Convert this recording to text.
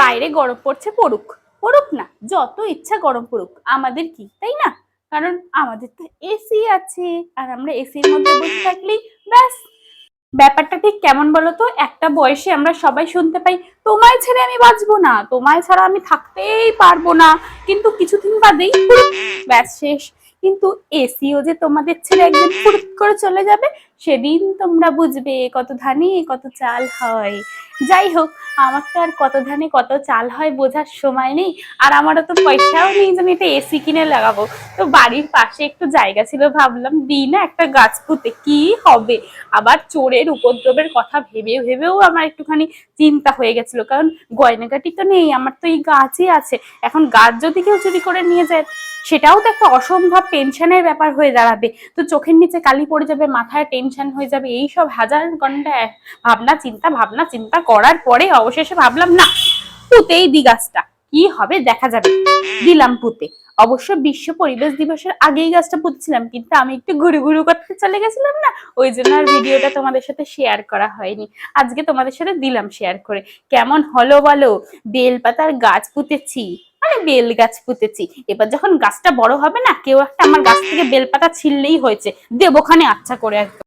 বাইরে গরম পড়ছে পড়ুক। পড়ুক না, যত ইচ্ছা গরম পড়ুক। আমাদের কি, তাই না? কারণ আমাদের তো এসি আছে, আর আমরা এসির মধ্যে বসে থাকলেই ব্যাস। ব্যাপারটা ঠিক কেমন বলো তো? একটা বয়সে আমরা সবাই শুনতে পাই, তোমায় ছেড়ে আমি বাঁচবো না, তোমায় ছাড়া আমি থাকতেই পারব না। কিন্তু কিছুদিন বাদেই ব্যাস শেষ। কিন্তু এসিও যে তোমাদের ছেড়ে একদিন ফুরুত করে চলে যাবে সেদিন তোমরা বুঝবে কত ধানে কত চাল হয়। যাই হোক, আমার তো আর কত ধানে কত চাল হয় বোঝার সময় নেই। আর আমারও তো পয়সাও নেই যে আমি একটা এসি কিনে লাগাবো। তো বাড়ির পাশে একটু জায়গা ছিল, ভাবলাম দিই না একটা গাছ পুঁতে, কি হবে? আবার চোরের উপদ্রবের কথা ভেবে ভেবেও আমার একটুখানি চিন্তা হয়ে গেছিল। কারণ গয়নাগাটি তো নেই, আমার তো এই গাছই আছে। এখন গাছ যদি কেউ চুরি করে নিয়ে যায়, সেটাও তো একটা অসম্ভব টেনশনের ব্যাপার হয়ে দাঁড়াবে। তো চোখের নিচে কালি পড়ে যাবে, মাথায় টেনশন হয়ে যাবে এই সব হাজার ঘণ্টা ভাবনা চিন্তা ভাবনা চিন্তা করার পরে অবশেষে ভাবলাম, না, পুঁতেই দি গাছটা, কি হবে দেখা যাবে। দিলাম পুঁতে। অবশ্য বিশ্ব পরিবেশ দিবসের আগেই গাছটা পুঁতছিলাম, কিন্তু আমি একটু ঘুরু ঘুরু করতে চলে গেছিলাম না, ওই জন্য আর ভিডিওটা তোমাদের সাথে শেয়ার করা হয়নি। আজকে তোমাদের সাথে দিলাম শেয়ার করে। কেমন হলো বলো? বেলপাতার গাছ পুঁতেছি মানে বেল গাছ পুঁতেছি। এবার যখন গাছটা বড় হবে না, কেউ একটা আমার গাছ থেকে বেলপাতা ছিললেই হয়েছে। দেবখানে আচ্ছা করে